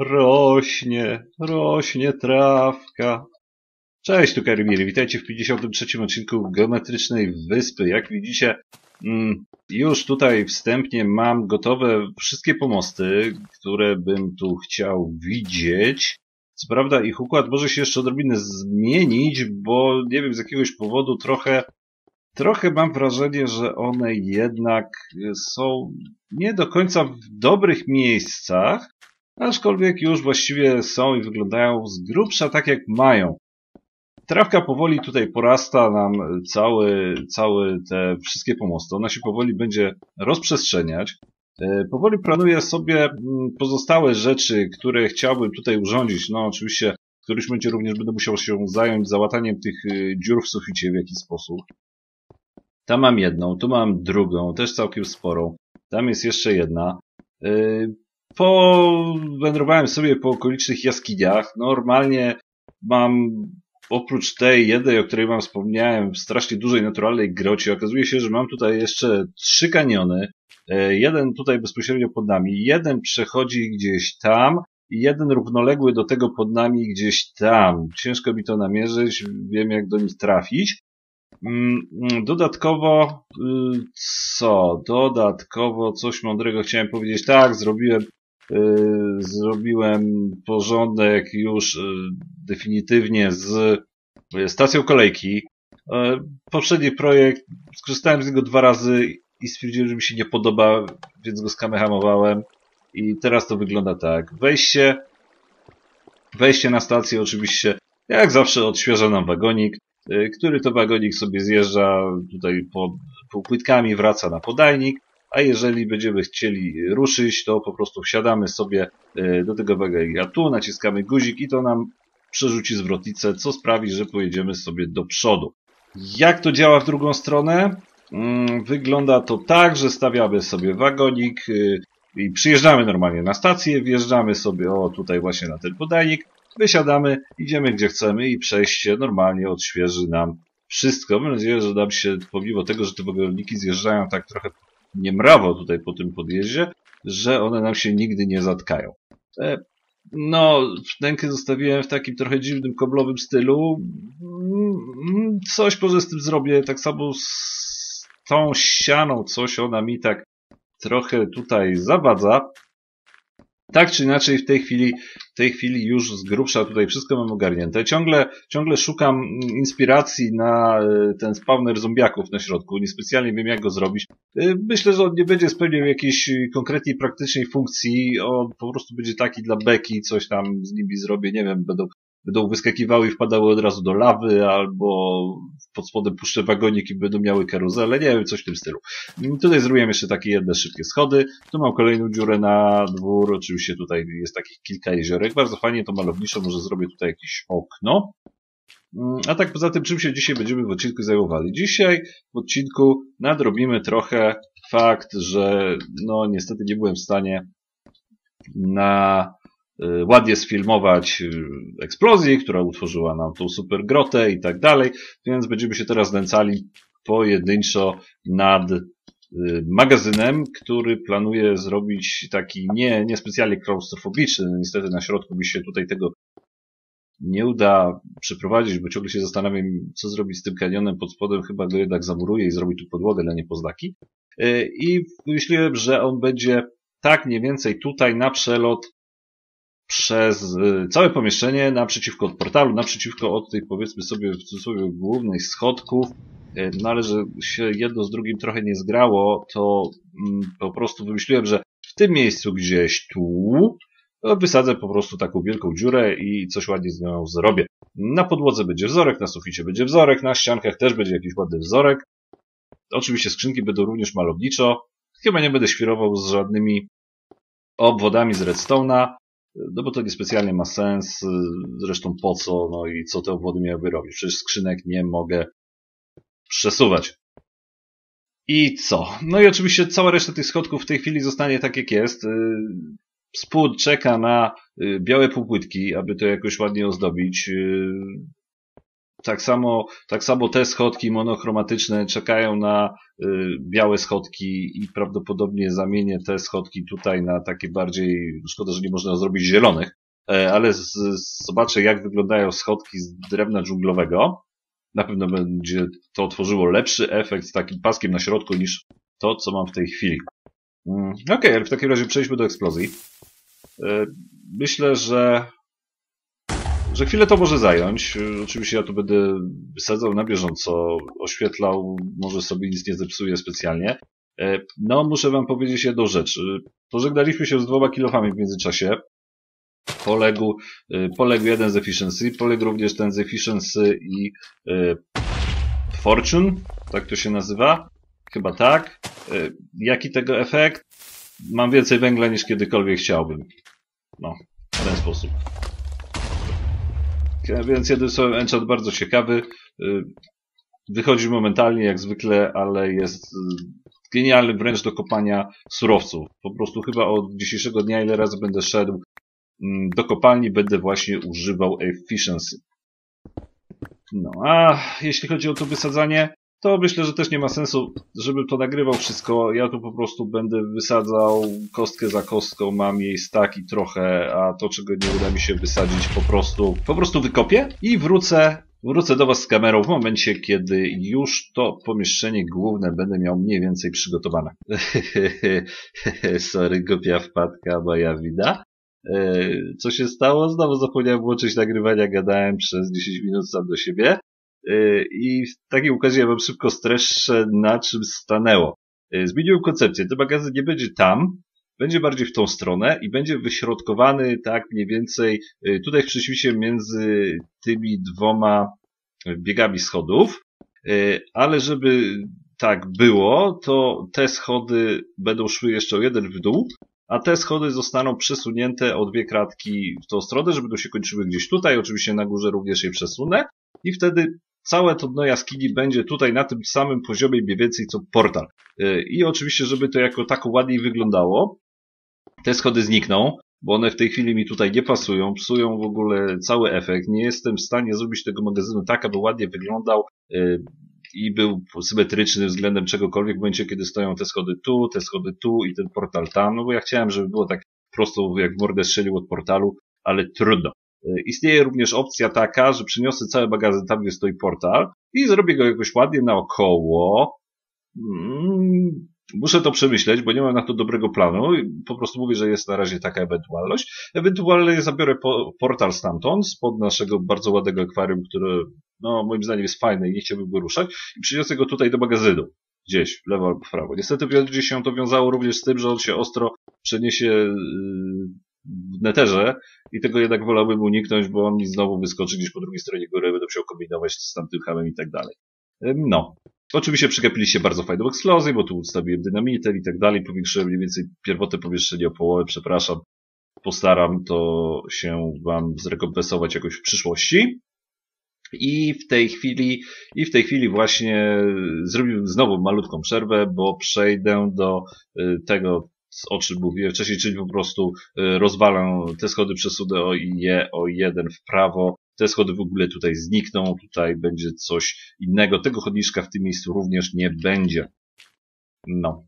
Rośnie, rośnie trawka. Cześć, tu Karimiri. Witajcie w 53 odcinku Geometrycznej Wyspy. Jak widzicie, mm, już tutaj wstępnie mam gotowe wszystkie pomosty, które bym tu chciał widzieć. Co prawda ich układ może się jeszcze odrobinę zmienić, bo nie wiem z jakiegoś powodu trochę trochę mam wrażenie, że one jednak są nie do końca w dobrych miejscach, aczkolwiek już właściwie są i wyglądają z grubsza tak jak mają. Trawka powoli tutaj porasta nam cały, cały te wszystkie pomosty. Ona się powoli będzie rozprzestrzeniać. E, powoli planuję sobie mm, pozostałe rzeczy, które chciałbym tutaj urządzić. No oczywiście w którymś momencie również będę musiał się zająć załataniem tych e, dziur w suficie w jakiś sposób. Tam mam jedną, tu mam drugą, też całkiem sporą. Tam jest jeszcze jedna. Powędrowałem sobie po okolicznych jaskiniach. Normalnie mam oprócz tej jednej, o której wam wspomniałem, strasznie dużej naturalnej grocie, okazuje się, że mam tutaj jeszcze trzy kaniony. Y, jeden tutaj bezpośrednio pod nami, jeden przechodzi gdzieś tam i jeden równoległy do tego pod nami gdzieś tam. Ciężko mi to namierzyć, wiem jak do nich trafić. Mm, mm, dodatkowo, y, co? Dodatkowo coś mądrego chciałem powiedzieć. Tak, zrobiłem, zrobiłem porządek już y, definitywnie z stacją kolejki. Poprzedni projekt, skorzystałem z niego dwa razy i stwierdziłem, że mi się nie podoba, więc go skamehamowałem. I teraz to wygląda tak. Wejście, wejście na stację oczywiście, jak zawsze odświeża nam wagonik. Y, który to wagonik sobie zjeżdża tutaj pod półpłytkami, wraca na podajnik, a jeżeli będziemy chcieli ruszyć, to po prostu wsiadamy sobie y, do tego wagonika tu, naciskamy guzik i to nam przerzuci zwrotnicę, co sprawi, że pojedziemy sobie do przodu. Jak to działa w drugą stronę? Mm, wygląda to tak, że stawiamy sobie wagonik y, i przyjeżdżamy normalnie na stację, wjeżdżamy sobie o tutaj właśnie na ten podajnik, Wysiadamy, idziemy gdzie chcemy i przejście normalnie odświeży nam wszystko. Mam nadzieję, że nam się, pomimo tego, że te wagonniki zjeżdżają tak trochę niemrawo tutaj po tym podjeździe, że one nam się nigdy nie zatkają. E, no, wnękę zostawiłem w takim trochę dziwnym, koblowym stylu. Mm, coś z tym zrobię. Tak samo z tą ścianą, coś ona mi tak trochę tutaj zawadza. Tak czy inaczej w tej chwili, w tej chwili już z grubsza tutaj wszystko mam ogarnięte. Ciągle, ciągle szukam inspiracji na e, ten spawner zombiaków na środku. Niespecjalnie wiem jak go zrobić. E, myślę, że on nie będzie spełniał jakiejś konkretnej, praktycznej funkcji. On po prostu będzie taki dla beki, coś tam z nimi zrobię. Nie wiem, będą będą wyskakiwały i wpadały od razu do lawy, albo pod spodem puszczę wagonik i będą miały karuzelę, nie wiem, coś w tym stylu. Tutaj zrobiłem jeszcze takie jedne szybkie schody, tu mam kolejną dziurę na dwór, oczywiście tutaj jest takich kilka jeziorek, bardzo fajnie to malowniczo, może zrobię tutaj jakieś okno. A tak poza tym, czym się dzisiaj będziemy w odcinku zajmowali? Dzisiaj w odcinku nadrobimy trochę fakt, że no niestety nie byłem w stanie na ładnie sfilmować y, eksplozję, która utworzyła nam tą super grotę i tak dalej, więc będziemy się teraz znęcali pojedynczo nad y, magazynem, który planuje zrobić taki nie, niespecjalnie klaustrofobiczny. Niestety na środku mi się tutaj tego nie uda przeprowadzić, bo ciągle się zastanawiam, co zrobić z tym kanionem pod spodem. Chyba go jednak zamuruje i zrobi tu podłogę, ale nie poznaki. I myślałem, że on będzie tak mniej więcej tutaj na przelot przez y, całe pomieszczenie naprzeciwko od portalu, naprzeciwko od tych powiedzmy sobie w cudzysłowie głównych schodków, y, no ale że się jedno z drugim trochę nie zgrało, to mm, po prostu wymyśliłem, że w tym miejscu gdzieś tu no, wysadzę po prostu taką wielką dziurę i coś ładnie z nią zrobię. Na podłodze będzie wzorek, na suficie będzie wzorek, na ściankach też będzie jakiś ładny wzorek. Oczywiście skrzynki będą również malowniczo. Chyba nie będę świrował z żadnymi obwodami z redstone'a. No bo to niespecjalnie ma sens, zresztą po co, no i co te obwody miałyby robić? Przecież skrzynek nie mogę przesuwać. I co? No i oczywiście cała reszta tych schodków w tej chwili zostanie tak jak jest. Spód czeka na y, białe półpłytki, aby to jakoś ładnie ozdobić. Tak samo, tak samo te schodki monochromatyczne czekają na y, białe schodki i prawdopodobnie zamienię te schodki tutaj na takie bardziej, szkoda, że nie można zrobić zielonych, e, ale z, zobaczę jak wyglądają schodki z drewna dżunglowego. Na pewno będzie to tworzyło lepszy efekt z takim paskiem na środku niż to, co mam w tej chwili. Mm, Okej, okay, ale w takim razie przejdźmy do eksplozji. E, myślę, że że chwilę to może zająć. Oczywiście ja tu będę wysadzał na bieżąco, oświetlał, może sobie nic nie zepsuję specjalnie. E, no, muszę wam powiedzieć jedną rzecz. Pożegnaliśmy się z dwoma kilofami w międzyczasie. Poległ, e, poległ jeden z efficiency, poległ również ten z efficiency i e, fortune, tak to się nazywa. Chyba tak. Jaki tego efekt? Mam więcej węgla niż kiedykolwiek chciałbym. No, w ten sposób. Więc jeden sobie enchant bardzo ciekawy. Y, wychodzi momentalnie jak zwykle, ale jest y, genialny wręcz do kopania surowców. Po prostu chyba od dzisiejszego dnia, ile razy będę szedł mm, do kopalni, będę właśnie używał efficiency. No, a jeśli chodzi o to wysadzanie, to myślę, że też nie ma sensu, żebym to nagrywał wszystko. Ja tu po prostu będę wysadzał kostkę za kostką, mam jej stak i trochę, a to, czego nie uda mi się wysadzić, po prostu, po prostu wykopię i wrócę Wrócę do Was z kamerą w momencie, kiedy już to pomieszczenie główne będę miał mniej więcej przygotowane. Sorry, głupia wpadka moja wina. E, co się stało? Znowu zapomniałem włączyć nagrywania, gadałem przez 10 minut sam do siebie. Y, I w takiej okazji ja wam szybko streszę, na czym stanęło. Y, zmieniłem koncepcję. Ten magazyn nie będzie tam, będzie bardziej w tą stronę i będzie wyśrodkowany tak mniej więcej y, tutaj w przeciwieństwie między tymi dwoma biegami schodów, ale żeby tak było, to te schody będą szły jeszcze o jeden w dół, a te schody zostaną przesunięte o dwie kratki w tą stronę, żeby to się kończyły gdzieś tutaj. Oczywiście na górze również je przesunę i wtedy całe to dno jaskini będzie tutaj na tym samym poziomie mniej więcej co portal. Y, I oczywiście, żeby to jako tako ładniej wyglądało, te schody znikną, bo one w tej chwili mi tutaj nie pasują, psują w ogóle cały efekt. Nie jestem w stanie zrobić tego magazynu tak, aby ładnie wyglądał y, i był symetryczny względem czegokolwiek w momencie, kiedy stoją te schody tu, te schody tu i ten portal tam, no bo ja chciałem, żeby było tak prosto jak mordę strzelił od portalu, ale trudno. Istnieje również opcja taka, że przyniosę cały magazyn tam, gdzie stoi portal i zrobię go jakoś ładnie naokoło. Mm, muszę to przemyśleć, bo nie mam na to dobrego planu. Po prostu mówię, że jest na razie taka ewentualność. Ewentualnie zabiorę po portal stamtąd, spod naszego bardzo ładnego akwarium, które no, moim zdaniem jest fajne i nie chciałbym go ruszać, i przyniosę go tutaj do magazynu. Gdzieś, w lewo albo w prawo. Niestety będzie się to wiązało również z tym, że on się ostro przeniesie y, w neterze i tego jednak wolałbym uniknąć, bo on mi znowu wyskoczy gdzieś po drugiej stronie góry, będę musiał kombinować z tamtym hamem i tak dalej. No. Oczywiście przegapiliście bardzo fajną eksplozję, bo tu ustawiłem dynamitem i tak dalej, powiększyłem mniej więcej pierwotne pomieszczenie o połowę, przepraszam. Postaram to się wam zrekompensować jakoś w przyszłości. I w tej chwili, i w tej chwili właśnie zrobił znowu malutką przerwę, bo przejdę do y, tego, o czym mówiłem wcześniej, czyli po prostu y, rozwalę te schody, przesunę je o jeden w prawo, te schody w ogóle tutaj znikną, tutaj będzie coś innego, tego chodniczka w tym miejscu również nie będzie. No.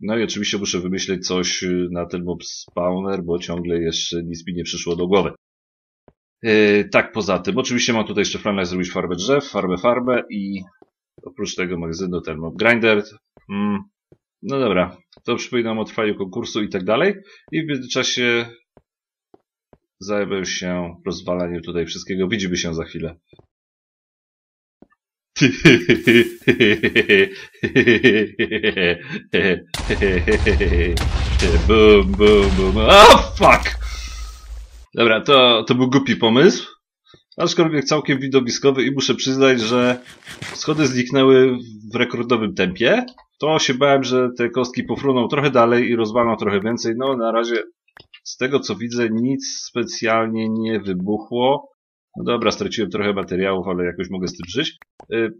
No i oczywiście muszę wymyśleć coś y, na ten mob spawner, bo ciągle jeszcze nic mi nie przyszło do głowy. Yy, tak, poza tym, oczywiście mam tutaj jeszcze w zrobić farbę drzew, farbę, farbę i oprócz tego magazynu ten mob grinder. Mm, no dobra, to przypominam o trwaniu konkursu i tak dalej. I w międzyczasie zajmę się rozwalaniem tutaj wszystkiego. Widzimy się za chwilę. Boom, boom, boom. Oh, fuck! Dobra, to, to był głupi pomysł. Aczkolwiek całkiem widowiskowy i muszę przyznać, że schody zniknęły w rekordowym tempie to się bałem, że te kostki pofruną trochę dalej i rozwalą trochę więcej. No na razie z tego co widzę nic specjalnie nie wybuchło. No dobra, straciłem trochę materiałów, ale jakoś mogę z tym żyć. Y,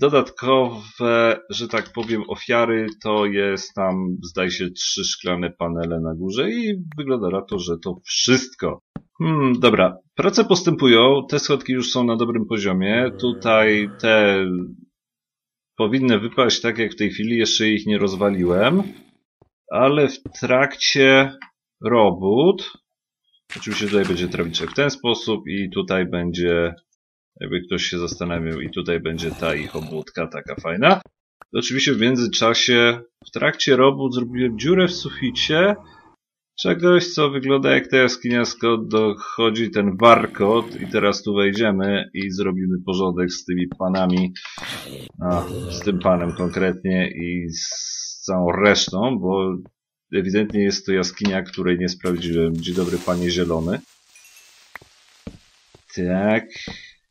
dodatkowe, że tak powiem, ofiary to jest tam, zdaje się, trzy szklane panele na górze i wygląda na to, że to wszystko. Hmm, dobra. Prace postępują, te schodki już są na dobrym poziomie. Tutaj te powinny wypaść tak jak w tej chwili, jeszcze ich nie rozwaliłem. Ale w trakcie robót, oczywiście tutaj będzie trawiczek w ten sposób i tutaj będzie, jakby ktoś się zastanawiał, i tutaj będzie ta ich obłódka taka fajna. Oczywiście w międzyczasie, w trakcie robót zrobiłem dziurę w suficie, czegoś, co wygląda jak ta jaskinia, skąd dochodzi ten warkot i teraz tu wejdziemy i zrobimy porządek z tymi panami, a, z tym panem konkretnie i z całą resztą, bo ewidentnie jest to jaskinia, której nie sprawdziłem. Dzień dobry, panie zielony. Tak.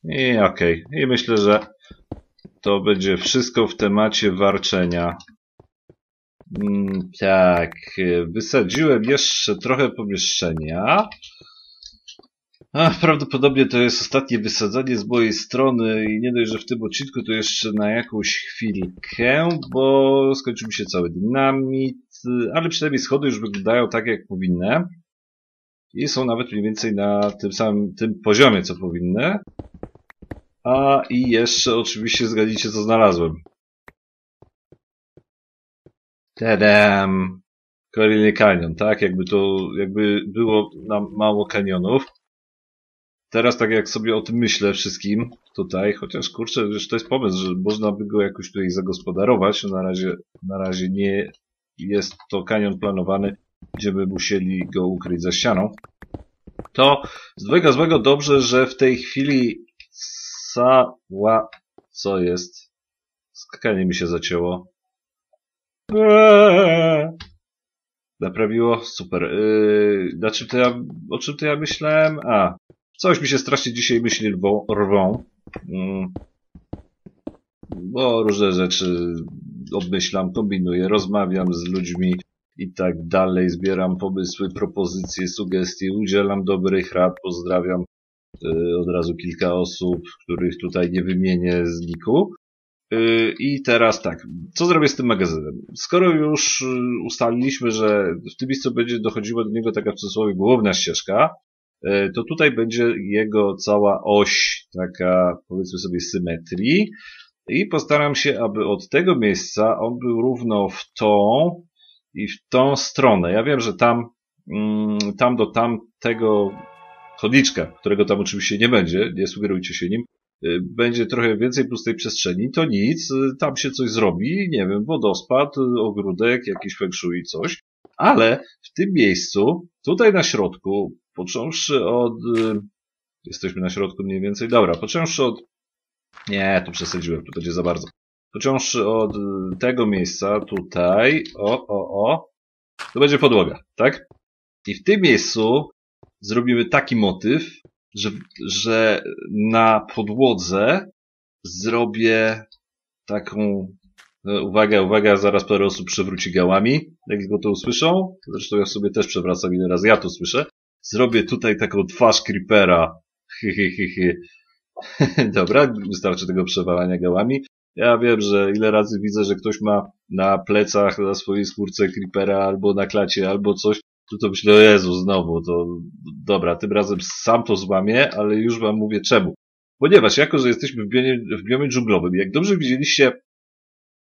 I okej. Okay. I myślę, że to będzie wszystko w temacie warczenia. Mm, tak, wysadziłem jeszcze trochę pomieszczenia. Ach, prawdopodobnie to jest ostatnie wysadzanie z mojej strony i nie dość, że w tym odcinku to jeszcze na jakąś chwilkę, bo skończył mi się cały dynamit, ale przynajmniej schody już wyglądają tak jak powinny i są nawet mniej więcej na tym samym tym poziomie co powinny. A i jeszcze oczywiście zgadnijcie co znalazłem. Tadam! Kolejny kanion, tak? Jakby to, jakby było nam mało kanionów. Teraz tak jak sobie o tym myślę wszystkim tutaj, chociaż kurczę, już to jest pomysł, że można by go jakoś tutaj zagospodarować. Na razie, na razie nie jest to kanion planowany, gdzie by musieli go ukryć za ścianą. To z dwojga złego dobrze, że w tej chwili cała... Co jest? Skakanie mi się zacięło. Eee. Naprawiło? Super. Yy, znaczy to ja, o czym to ja myślałem? A, coś mi się strasznie dzisiaj myśli rwą. rwą. Mm. Bo różne rzeczy obmyślam, kombinuję, rozmawiam z ludźmi i tak dalej, zbieram pomysły, propozycje, sugestie, udzielam dobrych rad, pozdrawiam yy, od razu kilka osób, których tutaj nie wymienię z niku. Yy, I teraz tak, co zrobię z tym magazynem? Skoro już yy, ustaliliśmy, że w tym miejscu będzie dochodziła do niego taka w cudzysłowie główna ścieżka, yy, to tutaj będzie jego cała oś, taka powiedzmy sobie symetrii i postaram się, aby od tego miejsca on był równo w tą i w tą stronę. Ja wiem, że tam, mm, tam do tamtego chodniczka, którego tam oczywiście nie będzie, nie sugerujcie się nim, będzie trochę więcej pustej przestrzeni, to nic, y, tam się coś zrobi, nie wiem, wodospad, y, ogródek, jakiś feng shui, coś. Ale w tym miejscu, tutaj na środku, począwszy od... Jesteśmy na środku mniej więcej, dobra, począwszy od... Nie, tu przesadziłem, tu będzie za bardzo. Począwszy od tego miejsca, tutaj, o, o, o, to będzie podłoga, tak? I w tym miejscu zrobimy taki motyw, że, że na podłodze zrobię taką no, uwaga, uwaga, zaraz parę osób przewróci gałami, jak go to usłyszą. Zresztą ja sobie też przewracam, ile razy ja to słyszę. Zrobię tutaj taką twarz creepera. Dobra, wystarczy tego przewalania gałami. Ja wiem, że ile razy widzę, że ktoś ma na plecach, na swojej skórce creepera, albo na klacie, albo coś, tu to myślę, o Jezu, znowu, to dobra, tym razem sam to złamię, ale już wam mówię czemu. Ponieważ jako, że jesteśmy w biomie, w biomie dżunglowym, jak dobrze widzieliście,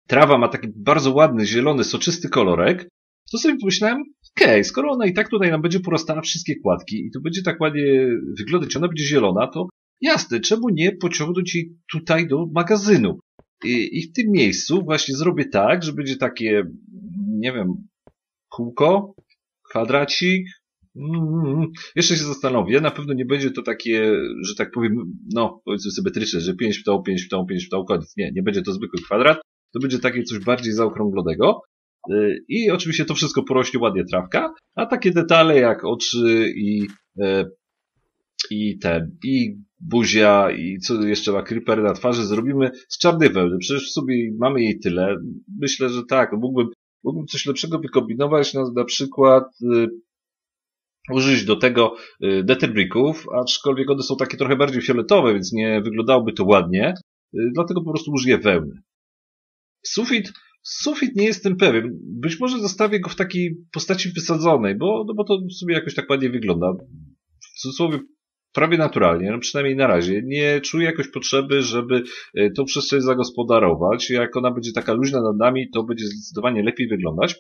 trawa ma taki bardzo ładny, zielony, soczysty kolorek, to sobie pomyślałem, okej, okay, skoro ona i tak tutaj nam będzie porastała wszystkie kładki i to będzie tak ładnie wyglądać, ona będzie zielona, to jasne, czemu nie pociągnąć jej tutaj do magazynu? I, I w tym miejscu właśnie zrobię tak, że będzie takie, nie wiem, kółko, kwadracik. Mm, jeszcze się zastanowię. Na pewno nie będzie to takie, że tak powiem, no, powiedzmy symetryczne, że 5 w tą, 5 w tą, 5 w tą, koniec. Nie, nie będzie to zwykły kwadrat. To będzie takie coś bardziej zaokrąglonego. Y, I oczywiście to wszystko porośnie ładnie trawka, a takie detale jak oczy i, y, i ten, i buzia i co jeszcze ma creeper na twarzy zrobimy z czarnej wełny. Przecież w sobie mamy jej tyle. Myślę, że tak, mógłbym mógłbym coś lepszego wykombinować, na, na przykład y, użyć do tego y, deterbrików, aczkolwiek one są takie trochę bardziej fioletowe, więc nie wyglądałoby to ładnie, y, dlatego po prostu użyję wełny. Sufit, sufit nie jestem pewien. Być może zostawię go w takiej postaci wysadzonej, bo, no bo to sobie jakoś tak ładnie wygląda. w cudzysłowie prawie naturalnie, no przynajmniej na razie. Nie czuję jakoś potrzeby, żeby e, tą przestrzeń zagospodarować. Jak ona będzie taka luźna nad nami, to będzie zdecydowanie lepiej wyglądać.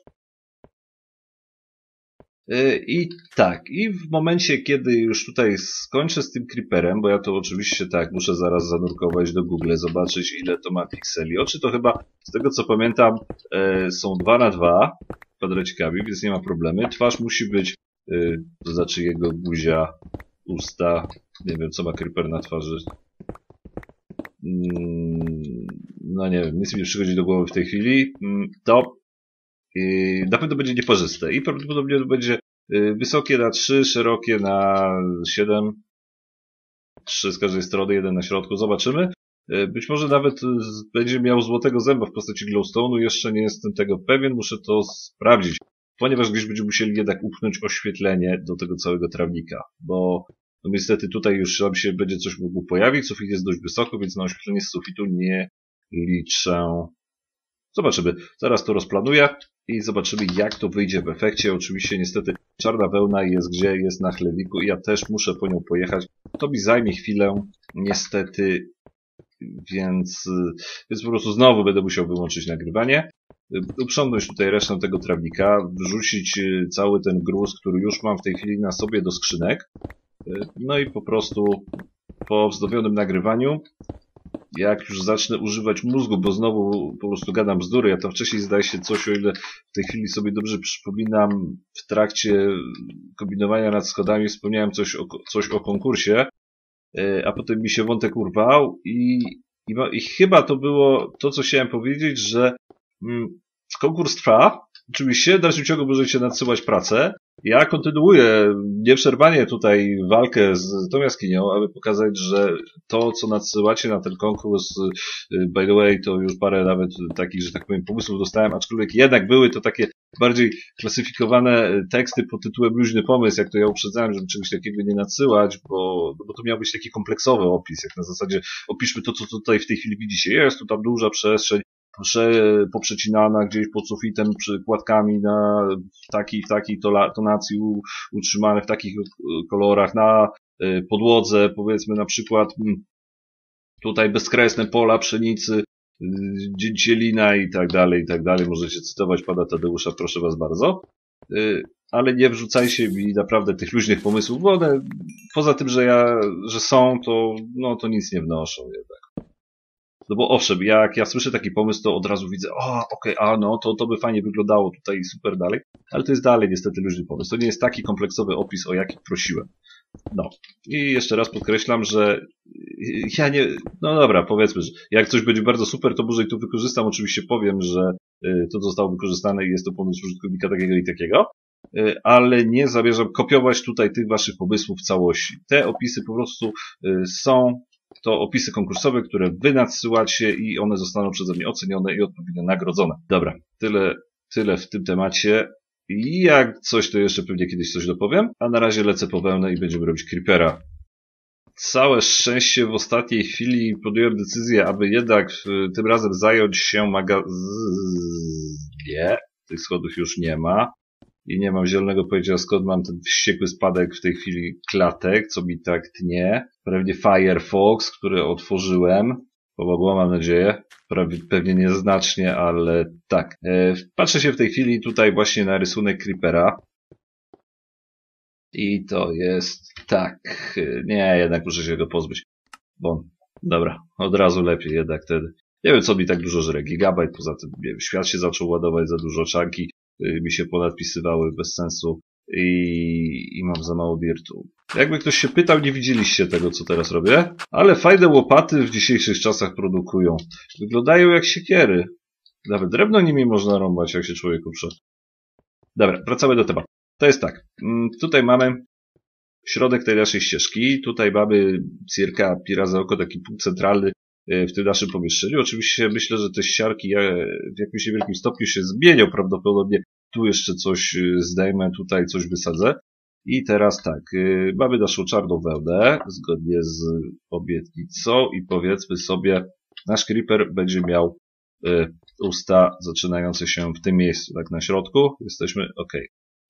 E, I tak, i w momencie, kiedy już tutaj skończę z tym creeperem, bo ja to oczywiście tak, muszę zaraz zanurkować do Google, zobaczyć ile to ma pikseli. Oczy to chyba, z tego co pamiętam, e, są 2 na 2 kwadracikami, więc nie ma problemy. Twarz musi być, to znaczy jego buzia usta. Nie wiem, co ma Creeper na twarzy. Mm, no nie wiem, nic mi przychodzi do głowy w tej chwili. Mm, to na pewno będzie nieparzyste i prawdopodobnie będzie y, wysokie na 3, szerokie na 7. 3 z każdej strony, jeden na środku. Zobaczymy. Y, być może nawet y, będzie miał złotego zęba w postaci glowstone'u. Jeszcze nie jestem tego pewien. Muszę to sprawdzić ponieważ gdzieś będziemy musieli jednak upchnąć oświetlenie do tego całego trawnika, bo no niestety tutaj już nam się będzie coś mógł pojawić, sufit jest dość wysoko, więc na oświetlenie z sufitu nie liczę. Zobaczymy. Zaraz to rozplanuję i zobaczymy jak to wyjdzie w efekcie. Oczywiście niestety czarna wełna jest gdzie jest na chlewiku i ja też muszę po nią pojechać. To mi zajmie chwilę. Niestety więc, więc po prostu znowu będę musiał wyłączyć nagrywanie uprzątnąć tutaj resztę tego trawnika, wrzucić y, cały ten gruz, który już mam w tej chwili na sobie do skrzynek. Y, no i po prostu po wzdobionym nagrywaniu, jak już zacznę używać mózgu, bo znowu po prostu gadam bzdury, ja tam wcześniej zdaje się coś, o ile w tej chwili sobie dobrze przypominam, w trakcie kombinowania nad schodami wspomniałem coś o, coś o konkursie, y, a potem mi się wątek urwał i, i, i chyba to było to, co chciałem powiedzieć, że Mm, konkurs trwa. Oczywiście w dalszym ciągu możecie nadsyłać pracę. Ja kontynuuję nieprzerwanie tutaj walkę z tą jaskinią, aby pokazać, że to, co nadsyłacie na ten konkurs, y, by the way, to już parę nawet takich, że tak powiem, pomysłów dostałem, aczkolwiek jednak były to takie bardziej klasyfikowane teksty pod tytułem luźny pomysł, jak to ja uprzedzałem, żeby czegoś takiego nie nadsyłać, bo, bo to miał być taki kompleksowy opis, jak na zasadzie opiszmy to, co tutaj w tej chwili widzicie. Jest tu tam duża przestrzeń, poprzecinana gdzieś pod sufitem przykładkami na takiej, takiej tonacji utrzymane w takich kolorach na y, podłodze, powiedzmy na przykład mm, tutaj bezkresne pola pszenicy, y, dzielina i tak dalej, i tak dalej. Możecie cytować pana Tadeusza, proszę was bardzo. Y, ale nie wrzucajcie mi naprawdę tych luźnych pomysłów, bo one, poza tym, że ja, że są, to, no, to nic nie wnoszą jednak. No bo owszem, jak ja słyszę taki pomysł, to od razu widzę, o, okej, okay, a no, to, to by fajnie wyglądało tutaj super dalej, ale to jest dalej niestety luźny pomysł. To nie jest taki kompleksowy opis, o jaki prosiłem. No. I jeszcze raz podkreślam, że ja nie, no dobra, powiedzmy, że jak coś będzie bardzo super, to może i tu wykorzystam, oczywiście powiem, że y, to zostało wykorzystane i jest to pomysł użytkownika takiego i takiego, y, ale nie zamierzam kopiować tutaj tych waszych pomysłów w całości. Te opisy po prostu y, są to opisy konkursowe, które wy nadsyłacie i one zostaną przeze mnie ocenione i odpowiednio nagrodzone. Dobra, tyle, tyle w tym temacie. I jak coś, to jeszcze pewnie kiedyś coś dopowiem. A na razie lecę po wełnę i będziemy robić creepera. Całe szczęście w ostatniej chwili podjąłem decyzję, aby jednak tym razem zająć się magazyn... Nie, tych schodów już nie ma i nie mam zielonego pojęcia skąd mam ten wściekły spadek w tej chwili klatek, co mi tak tnie. Pewnie Firefox, który otworzyłem. Pomogło, mam nadzieję. Prawie, pewnie nieznacznie, ale tak. E, patrzę się w tej chwili tutaj właśnie na rysunek Creepera. I to jest tak. E, nie, jednak muszę się go pozbyć. Bo, dobra, od razu lepiej jednak wtedy. Nie wiem, co mi tak dużo żre. Gigabajt, poza tym nie wiem, świat się zaczął ładować za dużo czanki. Y, mi się ponadpisywały bez sensu i, i mam za mało wirtu. Jakby ktoś się pytał, nie widzieliście tego, co teraz robię, ale fajne łopaty w dzisiejszych czasach produkują. Wyglądają jak siekiery. Nawet drewno nimi można rąbać, jak się człowiek uprze. Dobra, wracamy do tematu. To jest tak. Mm, tutaj mamy środek tej naszej ścieżki. Tutaj mamy circa pi razy oko taki punkt centralny w tym naszym pomieszczeniu. Oczywiście myślę, że te ściarki e, w jakimś niewielkim stopniu się zmienią prawdopodobnie. Tu jeszcze coś e, zdejmę, tutaj coś wysadzę. I teraz tak, mamy naszą czarną wełnę, zgodnie z obietnicą i powiedzmy sobie, nasz creeper będzie miał usta zaczynające się w tym miejscu, tak na środku. Jesteśmy ok.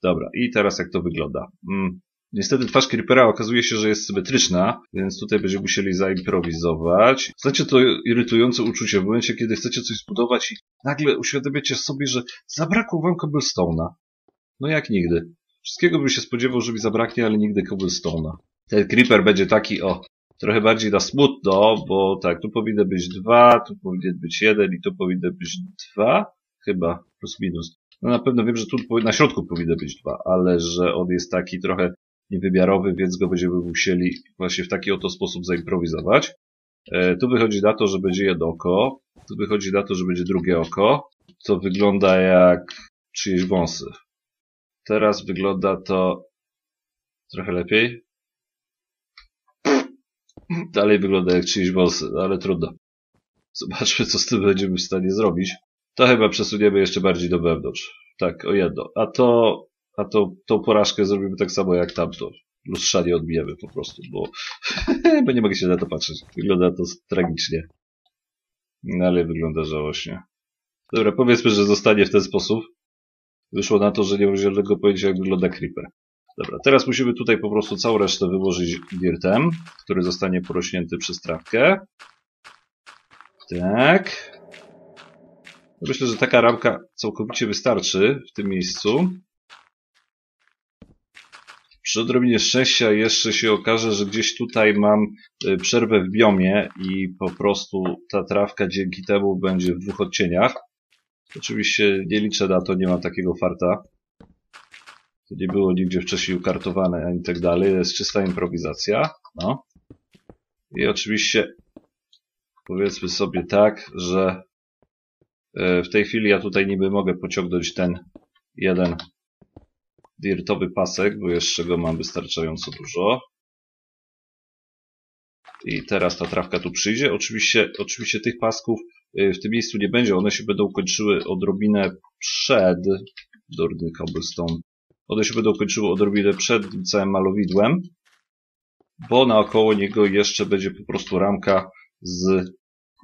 Dobra, i teraz jak to wygląda? Mm, Niestety twarz Creepera okazuje się, że jest symetryczna, więc tutaj będziemy musieli zaimprowizować. Znacie to irytujące uczucie w momencie, kiedy chcecie coś zbudować i nagle uświadamiacie sobie, że zabrakło wam cobblestone'a. No jak nigdy. Wszystkiego bym się spodziewał, że mi zabraknie, ale nigdy cobblestone'a. Ten Creeper będzie taki, o, trochę bardziej na smutno, bo tak, tu powinny być dwa, tu powinien być jeden i tu powinny być dwa, chyba, plus minus. No na pewno wiem, że tu na środku powinny być dwa, ale że on jest taki trochę niewymiarowy, więc go będziemy musieli właśnie w taki oto sposób zaimprowizować. E, tu wychodzi na to, że będzie jedno oko, tu wychodzi na to, że będzie drugie oko. To wygląda jak czyjeś wąsy. Teraz wygląda to trochę lepiej. Dalej wygląda jak czyjeś wąsy, no ale trudno. Zobaczmy, co z tym będziemy w stanie zrobić. To chyba przesuniemy jeszcze bardziej do wewnątrz. Tak, o jedno. A to a to, tą porażkę zrobimy tak samo jak tamto. Lustrzanie odbijemy po prostu, bo, bo nie mogę się na to patrzeć. Wygląda to tragicznie. No, ale wygląda żałośnie. Dobra, powiedzmy, że zostanie w ten sposób. Wyszło na to, że nie mam zielonego pojęcia, jak wygląda Creeper. Dobra, teraz musimy tutaj po prostu całą resztę wyłożyć dirtem, który zostanie porośnięty przez trawkę. Tak. Myślę, że taka ramka całkowicie wystarczy w tym miejscu. Przy odrobinie szczęścia jeszcze się okaże, że gdzieś tutaj mam y, przerwę w biomie i po prostu ta trawka dzięki temu będzie w dwóch odcieniach. Oczywiście nie liczę na to, nie mam takiego farta. To nie było nigdzie wcześniej ukartowane ani tak dalej. Jest czysta improwizacja. No. I oczywiście powiedzmy sobie tak, że y, w tej chwili ja tutaj niby mogę pociągnąć ten jeden dirtowy pasek, bo jeszcze go mam wystarczająco dużo. I teraz ta trawka tu przyjdzie. Oczywiście, oczywiście tych pasków y, w tym miejscu nie będzie. One się będą kończyły odrobinę przed Durny Cobblestone. One się będą kończyły odrobinę przed całym malowidłem, bo naokoło niego jeszcze będzie po prostu ramka z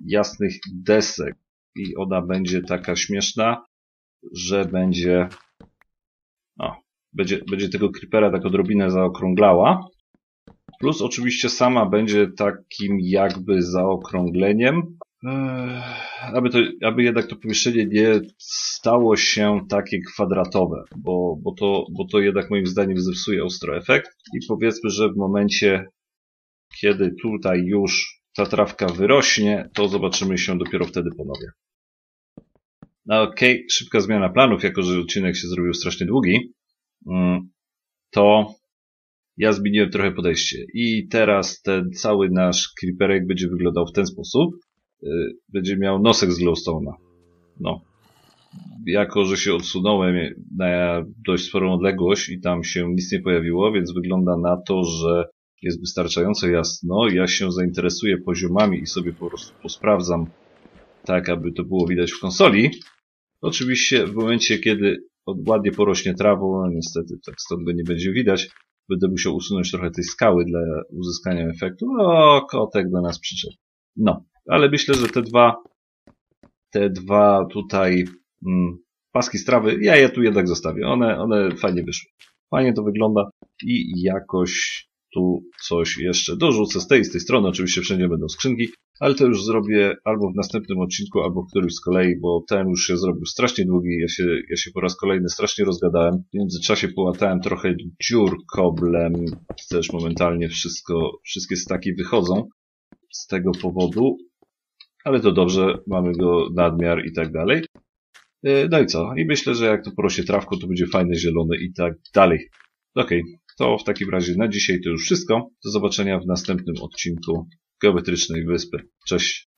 jasnych desek. I ona będzie taka śmieszna, że będzie... O, będzie, będzie tego creepera tak odrobinę zaokrąglała. Plus oczywiście sama będzie takim jakby zaokrągleniem, aby, to, aby jednak to pomieszczenie nie stało się takie kwadratowe, bo, bo, to, bo to jednak moim zdaniem zepsuje ostro efekt. I powiedzmy, że w momencie, kiedy tutaj już ta trawka wyrośnie, to zobaczymy się dopiero wtedy ponownie. No okej, okay, szybka zmiana planów, jako że odcinek się zrobił strasznie długi. Mm, to ja zmieniłem trochę podejście. I teraz ten cały nasz creeperek będzie wyglądał w ten sposób. Y, będzie miał nosek z glowstone'a. No. Jako, że się odsunąłem na dość sporą odległość i tam się nic nie pojawiło, więc wygląda na to, że jest wystarczająco jasno. Ja się zainteresuję poziomami i sobie po prostu posprawdzam tak, aby to było widać w konsoli. Oczywiście w momencie, kiedy ładnie porośnie trawą, no niestety tak stąd go nie będzie widać. Będę musiał usunąć trochę tej skały dla uzyskania efektu. O, kotek do nas przyszedł. No, ale myślę, że te dwa te dwa tutaj mm, paski strawy, ja je tu jednak zostawię. One, one fajnie wyszły. Fajnie to wygląda i jakoś tu coś jeszcze dorzucę z tej z tej strony. Oczywiście wszędzie będą skrzynki, ale to już zrobię albo w następnym odcinku, albo w którymś z kolei, bo ten już się zrobił strasznie długi. Ja się, ja się po raz kolejny strasznie rozgadałem. W międzyczasie połatałem trochę dziur koblem. Też momentalnie wszystko, wszystkie staki wychodzą z tego powodu. Ale to dobrze, mamy go nadmiar i tak dalej. E, no i co? I myślę, że jak to porośnie trawką, to będzie fajne, zielone i tak dalej. Okej, okay. To w takim razie na dzisiaj to już wszystko. Do zobaczenia w następnym odcinku Geometrycznej Wyspy. Cześć!